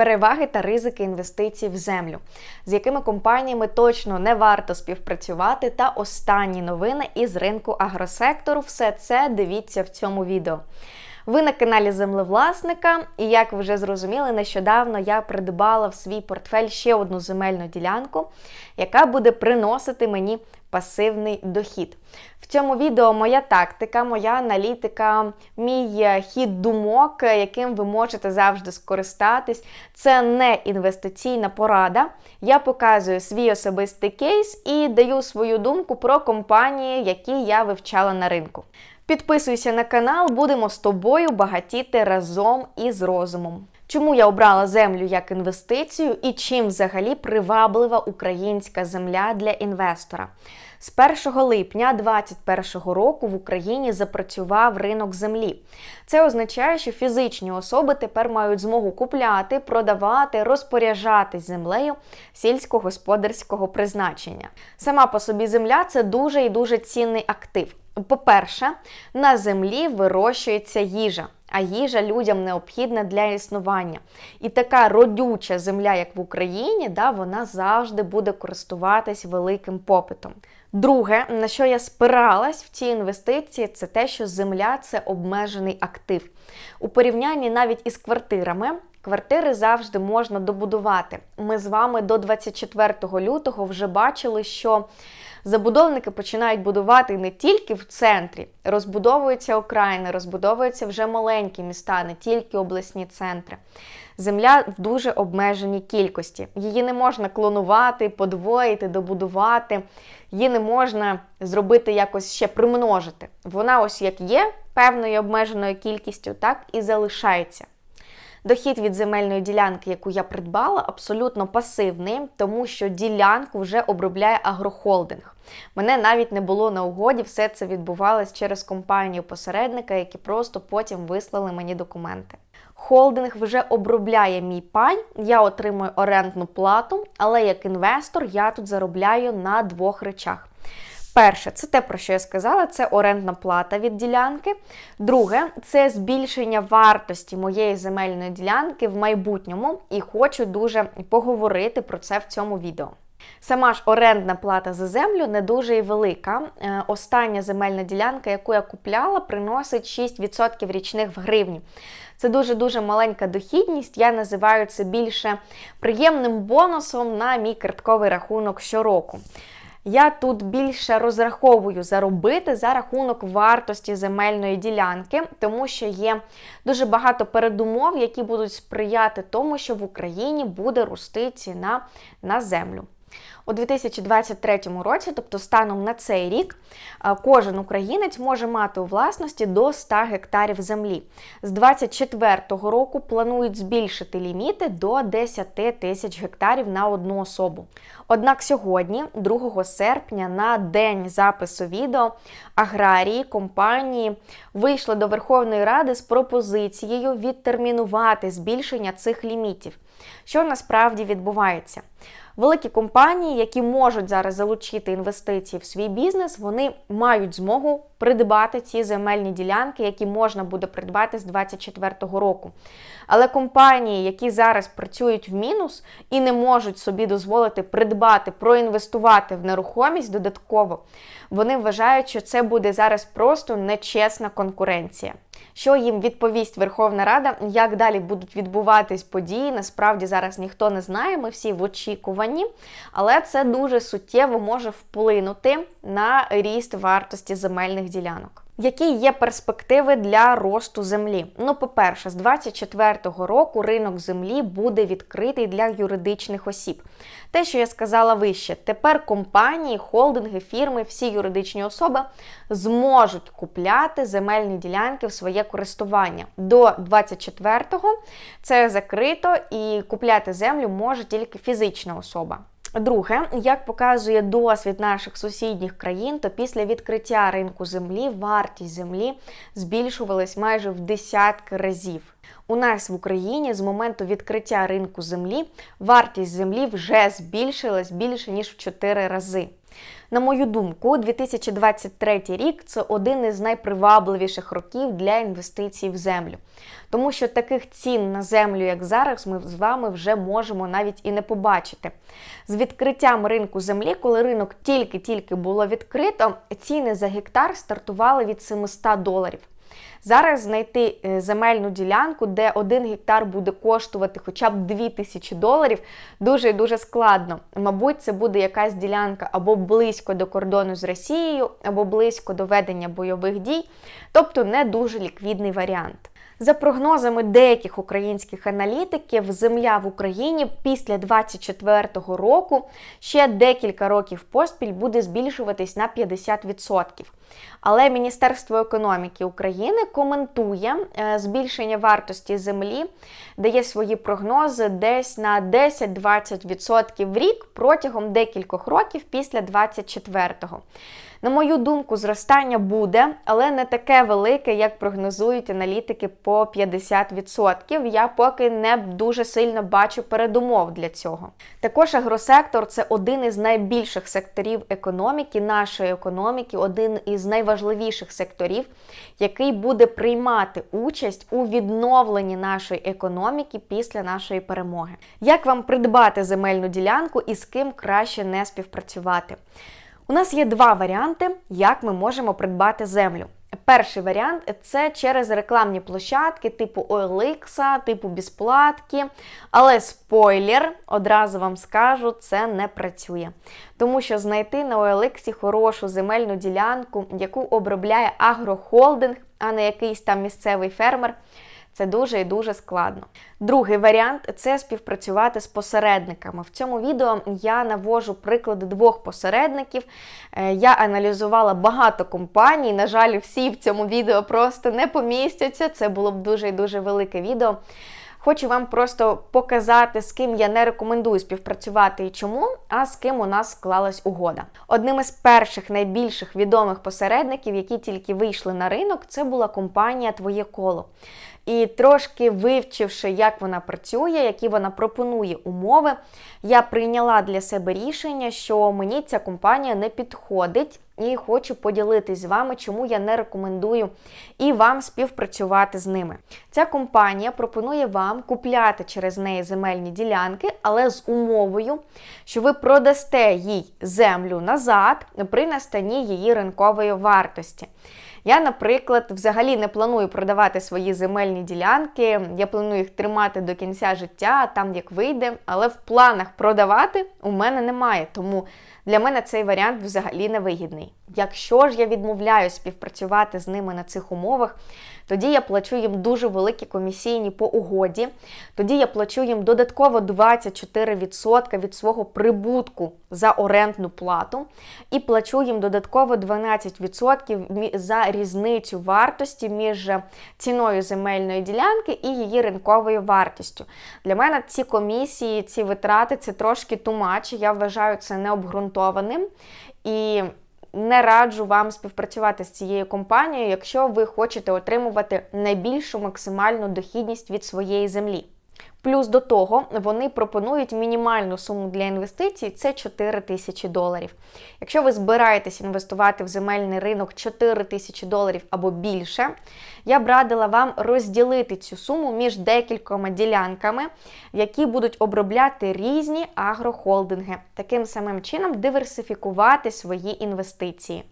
переваги та ризики інвестицій в землю, з якими компаніями точно не варто співпрацювати, та останні новини із ринку агросектору. Все це дивіться в цьому відео. Ви на каналі Землевласника, і як ви вже зрозуміли, нещодавно я придбала в свій портфель ще одну земельну ділянку, яка буде приносити мені пасивний дохід. В цьому відео моя тактика, моя аналітика, мій е, хід думок, е, яким ви можете завжди скористатись. Це не інвестиційна порада. Я показую свій особистий кейс і даю свою думку про компанії, які я вивчала на ринку. Підписуйся на канал, будемо з тобою багатіти разом із розумом. Чому я обрала землю як інвестицію і чим взагалі приваблива українська земля для інвестора? З 1 липня 2021 року в Україні запрацював ринок землі. Це означає, що фізичні особи тепер мають змогу купляти, продавати, розпоряджатись землею сільськогосподарського призначення. Сама по собі земля це дуже і дуже цінний актив. По-перше, на землі вирощується їжа, а їжа людям необхідна для існування. І така родюча земля, як в Україні, да, вона завжди буде користуватись великим попитом. Друге, на що я спиралась в ці інвестиції, це те, що земля це обмежений актив. У порівнянні навіть із квартирами. Квартири завжди можна добудувати. Ми з вами до 24 лютого вже бачили, що забудовники починають будувати не тільки в центрі, розбудовуються окраїни, розбудовуються вже маленькі міста, не тільки обласні центри. Земля в дуже обмеженій кількості. Її не можна клонувати, подвоїти, добудувати, її не можна зробити якось ще примножити. Вона, ось як є, певною обмеженою кількістю, так і залишається. Дохід від земельної ділянки, яку я придбала, абсолютно пасивний, тому що ділянку вже обробляє агрохолдинг. Мене навіть не було на угоді, все це відбувалось через компанію посередника, які просто потім вислали мені документи. Холдинг вже обробляє мій пай, я отримую орендну плату, але як інвестор я тут заробляю на двох речах. Перше, це те, про що я сказала, це орендна плата від ділянки. Друге, це збільшення вартості моєї земельної ділянки в майбутньому, і хочу дуже поговорити про це в цьому відео. Сама ж орендна плата за землю не дуже і велика. Е, остання земельна ділянка, яку я купляла, приносить 6% річних в гривні. Це дуже-дуже маленька дохідність. Я називаю це більше приємним бонусом на мій картковий рахунок щороку. Я тут більше розраховую заробити за рахунок вартості земельної ділянки, тому що є дуже багато передумов, які будуть сприяти тому, що в Україні буде рости ціна на землю. У 2023 році, тобто станом на цей рік, е, кожен українець може мати у власності до 100 гектарів землі. З 2024 року планують збільшити ліміти до 10 тисяч гектарів на одну особу. Однак сьогодні, 2 серпня, на день запису відео, аграрії компанії вийшли до Верховної Ради з пропозицією відтермінувати збільшення цих лімітів. Що насправді відбувається? Великі компанії, які можуть зараз залучити інвестиції в свій бізнес, вони мають змогу придбати ці земельні ділянки, які можна буде придбати з 2024 року. Але компанії, які зараз працюють в мінус і не можуть собі дозволити придбати, проінвестувати в нерухомість додатково, вони вважають, що це буде зараз просто нечесна конкуренція. Що їм відповість Верховна Рада, як далі будуть відбуватись події? Насправді зараз ніхто не знає, ми всі в очікуванні, але це дуже суттєво може вплинути на ріст вартості земельних ділянок. Які є перспективи для росту землі? Ну, по-перше, з 2024 року ринок землі буде відкритий для юридичних осіб. Те, що я сказала вище, тепер компанії, холдинги, фірми, всі юридичні особи зможуть купляти земельні ділянки в своє користування. До 24-го це закрито і купляти землю може тільки фізична особа. Друге, як показує досвід наших сусідніх країн, то після відкриття ринку землі вартість землі збільшувалась майже в десятки разів. У нас в Україні з моменту відкриття ринку землі вартість землі вже збільшилась більше ніж в 4 рази. На мою думку, 2023 рік це один із найпривабливіших років для інвестицій в землю, тому що таких цін на землю, як зараз, ми з вами вже можемо навіть і не побачити. З відкриттям ринку землі, коли ринок тільки-тільки було відкрито, ціни за гектар стартували від 700 доларів. Зараз знайти е, земельну ділянку, де один гектар буде коштувати хоча б 2000 доларів, дуже і дуже складно. Мабуть, це буде якась ділянка або близько до кордону з Росією, або близько до ведення бойових дій, тобто не дуже ліквідний варіант. За прогнозами деяких українських аналітиків, земля в Україні після 2024 року ще декілька років поспіль буде збільшуватись на 50%. Але Міністерство економіки України коментує е, збільшення вартості землі, дає свої прогнози десь на 10-20% в рік протягом декількох років після 2024-го. На мою думку, зростання буде, але не таке велике, як прогнозують аналітики по 50%. Я поки не дуже сильно бачу передумов для цього. Також агросектор це один із найбільших секторів економіки, нашої економіки, один із найважливіших секторів, який буде приймати участь у відновленні нашої економіки після нашої перемоги. Як вам придбати земельну ділянку і з ким краще не співпрацювати? У нас є два варіанти, як ми можемо придбати землю. Перший варіант це через рекламні площадки, типу OLX, типу безплатки. Але спойлер, одразу вам скажу, це не працює. Тому що знайти на OLX хорошу земельну ділянку, яку обробляє агрохолдинг, а не якийсь там місцевий фермер. Це дуже і дуже складно. Другий варіант це співпрацювати з посередниками. В цьому відео я навожу приклади двох посередників. Е, я аналізувала багато компаній. На жаль, всі в цьому відео просто не помістяться. Це було б дуже і дуже велике відео. Хочу вам просто показати, з ким я не рекомендую співпрацювати і чому, а з ким у нас склалась угода. Одним із перших найбільших відомих посередників, які тільки вийшли на ринок, це була компанія Твоє коло. І трошки вивчивши, як вона працює, які вона пропонує умови, я прийняла для себе рішення, що мені ця компанія не підходить, і хочу поділитись з вами, чому я не рекомендую і вам співпрацювати з ними. Ця компанія пропонує вам купляти через неї земельні ділянки, але з умовою, що ви продасте їй землю назад при настанні її ринкової вартості. Я, наприклад, взагалі не планую продавати свої земельні ділянки. Я планую їх тримати до кінця життя, там як вийде. Але в планах продавати у мене немає. Тому для мене цей варіант взагалі невигідний. Якщо ж я відмовляю співпрацювати з ними на цих умовах, тоді я плачу їм дуже великі комісійні по угоді. Тоді я плачу їм додатково 24% від свого прибутку за орендну плату, і плачу їм додатково 12% за різницю вартості між ціною земельної ділянки і її ринковою вартістю. Для мене ці комісії, ці витрати це трошки тумач. Я вважаю це необґрунтованим. І не раджу вам співпрацювати з цією компанією, якщо ви хочете отримувати найбільшу максимальну дохідність від своєї землі. Плюс до того вони пропонують мінімальну суму для інвестицій це 4 тисячі доларів. Якщо ви збираєтесь інвестувати в земельний ринок 4 тисячі доларів або більше, я б радила вам розділити цю суму між декількома ділянками, які будуть обробляти різні агрохолдинги, таким самим чином диверсифікувати свої інвестиції.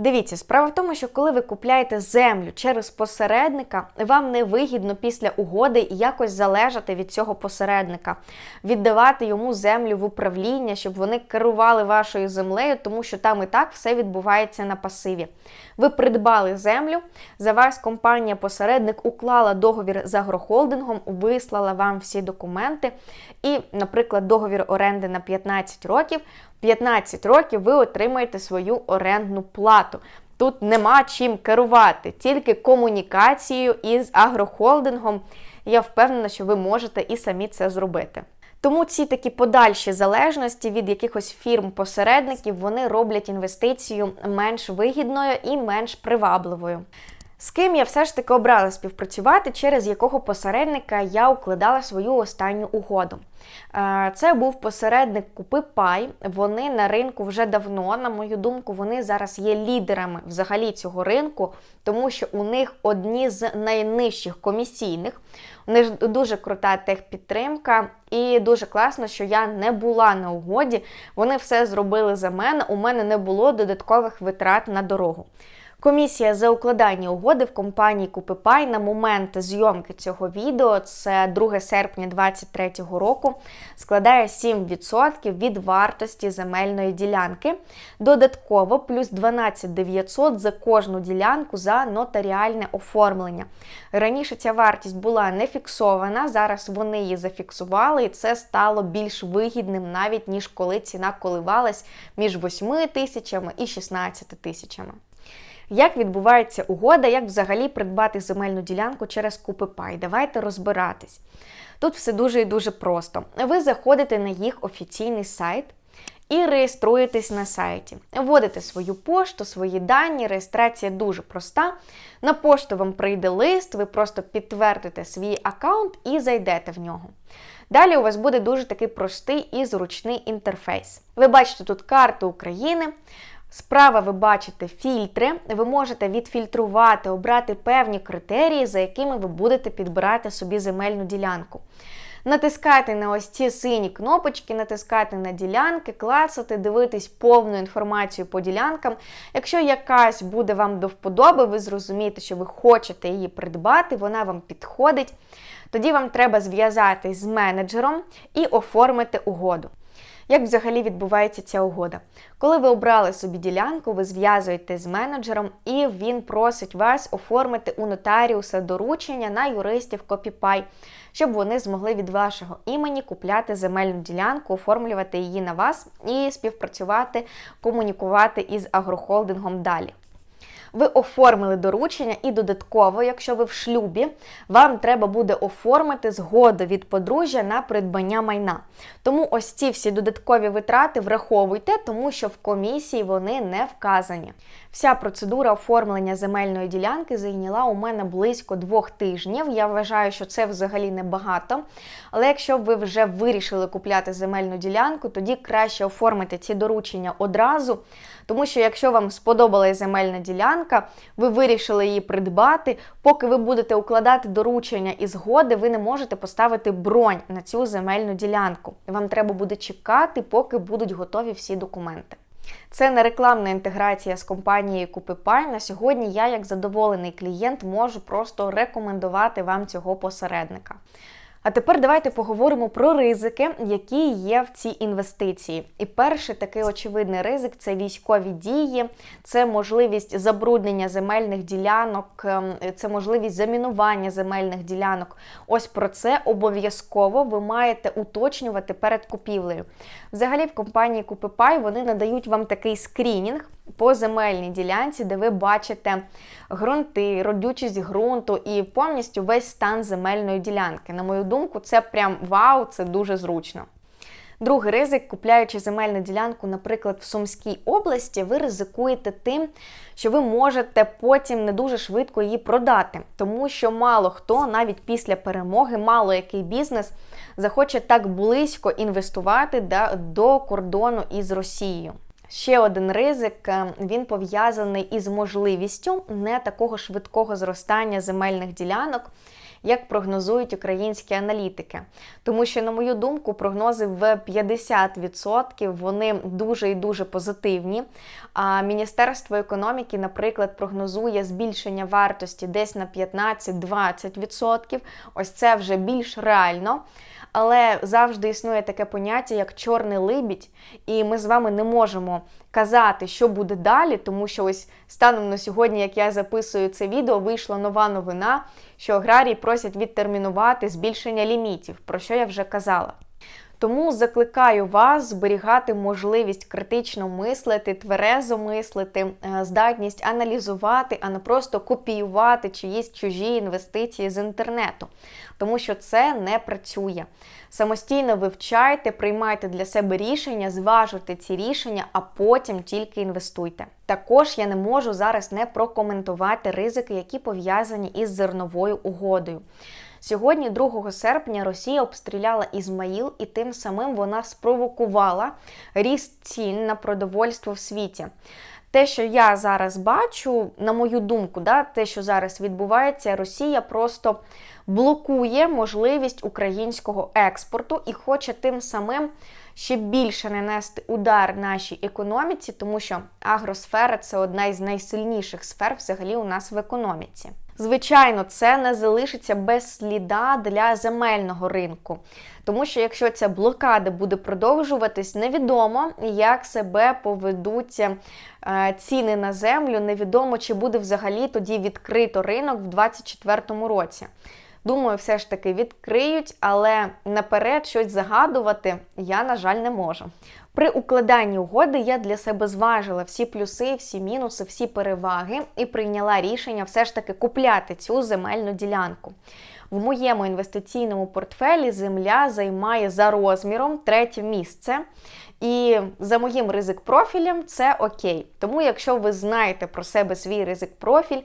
Дивіться, справа в тому, що коли ви купляєте землю через посередника, вам не вигідно після угоди якось залежати від цього посередника, віддавати йому землю в управління, щоб вони керували вашою землею, тому що там і так все відбувається на пасиві. Ви придбали землю, за вас компанія-посередник уклала договір з агрохолдингом, вислала вам всі документи, і, наприклад, договір оренди на 15 років. 15 років ви отримаєте свою орендну плату. Тут нема чим керувати, тільки комунікацією із агрохолдингом. Я впевнена, що ви можете і самі це зробити. Тому ці такі подальші залежності від якихось фірм-посередників вони роблять інвестицію менш вигідною і менш привабливою. З ким я все ж таки обрала співпрацювати, через якого посередника я укладала свою останню угоду. Е, це був посередник Купи Пай. Вони на ринку вже давно, на мою думку, вони зараз є лідерами взагалі цього ринку, тому що у них одні з найнижчих комісійних. У них дуже крута техпідтримка, і дуже класно, що я не була на угоді. Вони все зробили за мене. У мене не було додаткових витрат на дорогу. Комісія за укладання угоди в компанії Купипай на момент зйомки цього відео, це 2 серпня 2023 року, складає 7% від вартості земельної ділянки. Додатково плюс 12 900 за кожну ділянку за нотаріальне оформлення. Раніше ця вартість була не фіксована, зараз вони її зафіксували, і це стало більш вигідним, навіть ніж коли ціна коливалась між 8 тисячами і 16 тисячами. Як відбувається угода, як взагалі придбати земельну ділянку через Купипай? Давайте розбиратись. Тут все дуже і дуже просто. Ви заходите на їх офіційний сайт. І реєструєтесь на сайті. Вводите свою пошту, свої дані, реєстрація дуже проста. На пошту вам прийде лист, ви просто підтвердите свій аккаунт і зайдете в нього. Далі у вас буде дуже такий простий і зручний інтерфейс. Ви бачите тут карту України, Справа ви бачите фільтри, ви можете відфільтрувати, обрати певні критерії, за якими ви будете підбирати собі земельну ділянку. Натискати на ось ці сині кнопочки, натискати на ділянки, клацати, дивитись повну інформацію по ділянкам. Якщо якась буде вам до вподоби, ви зрозумієте, що ви хочете її придбати, вона вам підходить. Тоді вам треба зв'язатись з менеджером і оформити угоду. Як взагалі відбувається ця угода? Коли ви обрали собі ділянку, ви зв'язуєте з менеджером, і він просить вас оформити у нотаріуса доручення на юристів Копіпай, щоб вони змогли від вашого імені купляти земельну ділянку, оформлювати її на вас і співпрацювати, комунікувати із агрохолдингом далі ви оформили доручення, і додатково, якщо ви в шлюбі, вам треба буде оформити згоду від подружжя на придбання майна. Тому ось ці всі додаткові витрати враховуйте, тому що в комісії вони не вказані. Вся процедура оформлення земельної ділянки зайняла у мене близько двох тижнів. Я вважаю, що це взагалі небагато. Але якщо ви вже вирішили купляти земельну ділянку, тоді краще оформити ці доручення одразу. Тому що, якщо вам сподобалась земельна ділянка, ви вирішили її придбати, поки ви будете укладати доручення і згоди, ви не можете поставити бронь на цю земельну ділянку. Вам треба буде чекати, поки будуть готові всі документи. Це не рекламна інтеграція з компанією Купипай. На сьогодні я, як задоволений клієнт, можу просто рекомендувати вам цього посередника. А тепер давайте поговоримо про ризики, які є в цій інвестиції. І перший такий очевидний ризик це військові дії, це можливість забруднення земельних ділянок, ем, це можливість замінування земельних ділянок. Ось про це обов'язково ви маєте уточнювати перед купівлею. Взагалі, в компанії Купипай вони надають вам такий скрінінг по земельній ділянці, де ви бачите ґрунти, родючість ґрунту і повністю весь стан земельної ділянки. На мою думку, це прям вау, це дуже зручно. Другий ризик, купляючи земельну ділянку, наприклад, в Сумській області, ви ризикуєте тим, що ви можете потім не дуже швидко її продати, тому що мало хто навіть після перемоги, мало який бізнес захоче так близько інвестувати до кордону із Росією. Ще один ризик е, він пов'язаний із можливістю не такого швидкого зростання земельних ділянок, як прогнозують українські аналітики. Тому що, на мою думку, прогнози в 50% вони дуже і дуже позитивні. А Міністерство економіки, наприклад, прогнозує збільшення вартості десь на 15-20%. Ось це вже більш реально. Але завжди існує таке поняття, як чорний либідь, і ми з вами не можемо казати, що буде далі, тому що ось станом на сьогодні, як я записую це відео, вийшла нова новина, що аграрії просять відтермінувати збільшення лімітів, про що я вже казала. Тому закликаю вас зберігати можливість критично мислити, тверезо мислити, е, здатність аналізувати, а не просто копіювати чиїсь чужі інвестиції з інтернету, тому що це не працює. Самостійно вивчайте, приймайте для себе рішення, зважуйте ці рішення, а потім тільки інвестуйте. Також я не можу зараз не прокоментувати ризики, які пов'язані із зерновою угодою. Сьогодні, 2 серпня, Росія обстріляла Ізмаїл, і тим самим вона спровокувала ріст цін на продовольство в світі. Те, що я зараз бачу, на мою думку, да, те, що зараз відбувається, Росія просто блокує можливість українського експорту і хоче тим самим ще більше нанести удар нашій економіці, тому що агросфера це одна із найсильніших сфер взагалі у нас в економіці. Звичайно, це не залишиться без сліда для земельного ринку. Тому що якщо ця блокада буде продовжуватись, невідомо, як себе поведуть е, ціни на землю, невідомо, чи буде взагалі тоді відкрито ринок в 2024 році. Думаю, все ж таки відкриють, але наперед щось загадувати я, на жаль, не можу. При укладанні угоди я для себе зважила всі плюси, всі мінуси, всі переваги і прийняла рішення все ж таки купляти цю земельну ділянку. В моєму інвестиційному портфелі земля займає за розміром третє місце. І за моїм ризик профілем це окей. Тому, якщо ви знаєте про себе свій ризик профіль,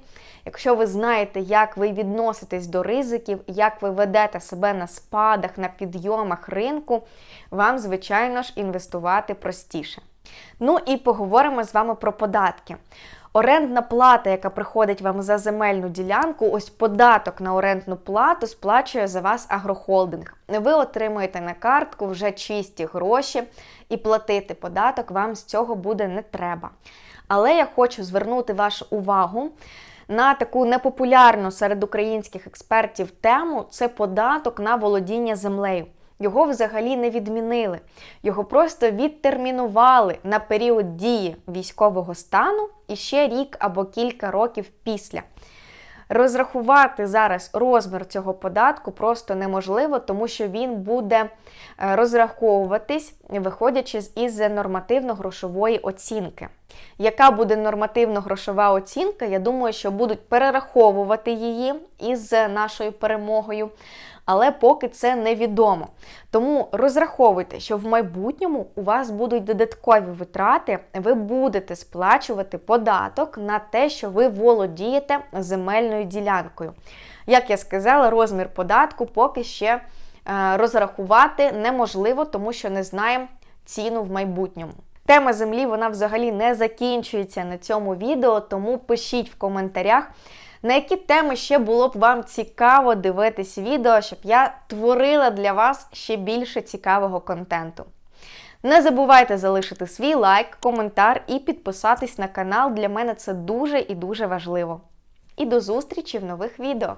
якщо ви знаєте, як ви відноситесь до ризиків, як ви ведете себе на спадах, на підйомах ринку, вам, звичайно ж, інвестувати простіше. Ну і поговоримо з вами про податки. Орендна плата, яка приходить вам за земельну ділянку, ось податок на орендну плату сплачує за вас агрохолдинг. Ви отримуєте на картку вже чисті гроші, і платити податок вам з цього буде не треба. Але я хочу звернути вашу увагу на таку непопулярну серед українських експертів тему це податок на володіння землею. Його взагалі не відмінили, його просто відтермінували на період дії військового стану і ще рік або кілька років після. Розрахувати зараз розмір цього податку просто неможливо, тому що він буде е, розраховуватись, виходячи із нормативно-грошової оцінки. Яка буде нормативно-грошова оцінка? Я думаю, що будуть перераховувати її із нашою перемогою але поки це невідомо. Тому розраховуйте, що в майбутньому у вас будуть додаткові витрати, ви будете сплачувати податок на те, що ви володієте земельною ділянкою. Як я сказала, розмір податку поки ще е, розрахувати неможливо, тому що не знаємо ціну в майбутньому. Тема землі вона взагалі не закінчується на цьому відео, тому пишіть в коментарях. На які теми ще було б вам цікаво дивитись відео, щоб я творила для вас ще більше цікавого контенту. Не забувайте залишити свій лайк, коментар і підписатись на канал. Для мене це дуже і дуже важливо. І до зустрічі в нових відео!